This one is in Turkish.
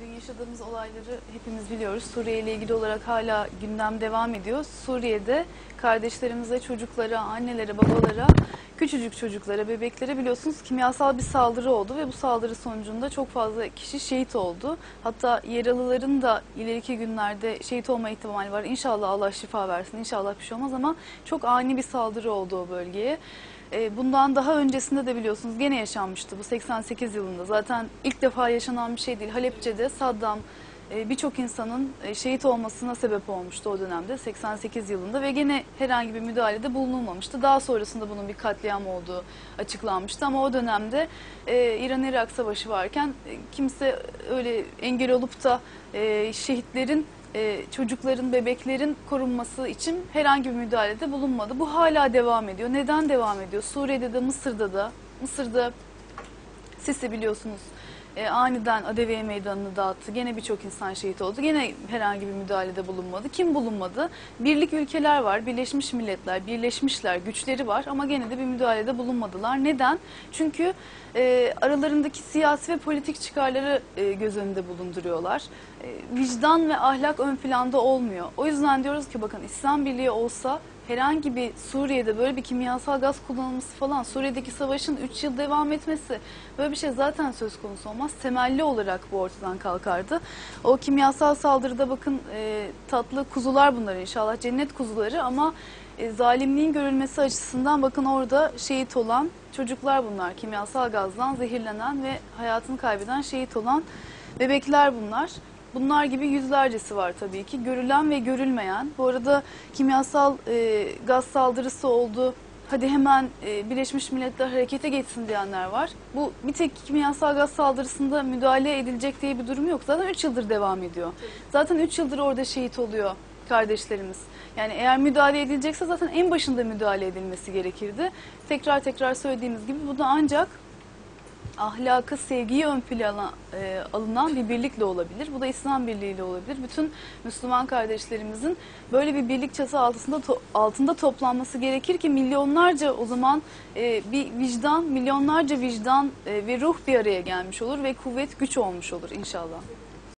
Dün yaşadığımız olayları hepimiz biliyoruz. Suriye ile ilgili olarak hala gündem devam ediyor. Suriye'de kardeşlerimize, çocuklara, annelere, babalara, küçücük çocuklara, bebeklere biliyorsunuz kimyasal bir saldırı oldu ve bu saldırı sonucunda çok fazla kişi şehit oldu. Hatta yaralıların da ileriki günlerde şehit olma ihtimali var. İnşallah Allah şifa versin, inşallah bir şey olmaz ama çok ani bir saldırı oldu o bölgeye. E, Bundan daha öncesinde de biliyorsunuz gene yaşanmıştı bu 88 yılında. Zaten ilk defa yaşanan bir şey değil. Halepçe'de Saddam e, birçok insanın e, şehit olmasına sebep olmuştu o dönemde 88 yılında ve gene herhangi bir müdahalede bulunulmamıştı. Daha sonrasında bunun bir katliam olduğu açıklanmıştı ama o dönemde İran-Irak savaşı varken kimse öyle engel olup da şehitlerin e, çocukların, bebeklerin korunması için herhangi bir müdahalede bulunmadı. Bu hala devam ediyor. Neden devam ediyor? Suriye'de de Mısır'da da, Mısır'da Sisi biliyorsunuz e, aniden Adeviye Meydanı'nı dağıttı. Gene birçok insan şehit oldu. Gene herhangi bir müdahalede bulunmadı. Kim bulunmadı? Birlik ülkeler var, Birleşmiş Milletler, birleşmişler, güçleri var ama gene de bir müdahalede bulunmadılar. Neden? Çünkü e, aralarındaki siyasi ve politik çıkarları e, göz önünde bulunduruyorlar. E, vicdan ve ahlak ön planda olmuyor. O yüzden diyoruz ki bakın İslam Birliği olsa herhangi bir Suriye'de böyle bir kimyasal gaz kullanılması falan, Suriye'deki savaşın 3 yıl devam etmesi böyle bir şey zaten söz konusu olmaz. Temelli olarak bu ortadan kalkardı. O kimyasal saldırıda bakın e, tatlı kuzular bunlar inşallah cennet kuzuları ama e, zalimliğin görülmesi açısından bakın orada şehit olan çocuklar bunlar. Kimyasal gazdan zehirlenen ve hayatını kaybeden şehit olan bebekler bunlar. Bunlar gibi yüzlercesi var tabii ki. Görülen ve görülmeyen. Bu arada kimyasal e, gaz saldırısı oldu. Hadi hemen e, Birleşmiş Milletler harekete geçsin diyenler var. Bu bir tek kimyasal gaz saldırısında müdahale edilecek diye bir durum yok. Zaten 3 yıldır devam ediyor. Zaten 3 yıldır orada şehit oluyor kardeşlerimiz. Yani eğer müdahale edilecekse zaten en başında müdahale edilmesi gerekirdi. Tekrar tekrar söylediğimiz gibi bu da ancak ahlakı, sevgiyi ön plana e, alınan bir birlikle olabilir. Bu da İslam birliğiyle olabilir. Bütün Müslüman kardeşlerimizin böyle bir birlik çatı altında to- altında toplanması gerekir ki milyonlarca o zaman e, bir vicdan, milyonlarca vicdan e, ve ruh bir araya gelmiş olur ve kuvvet güç olmuş olur inşallah.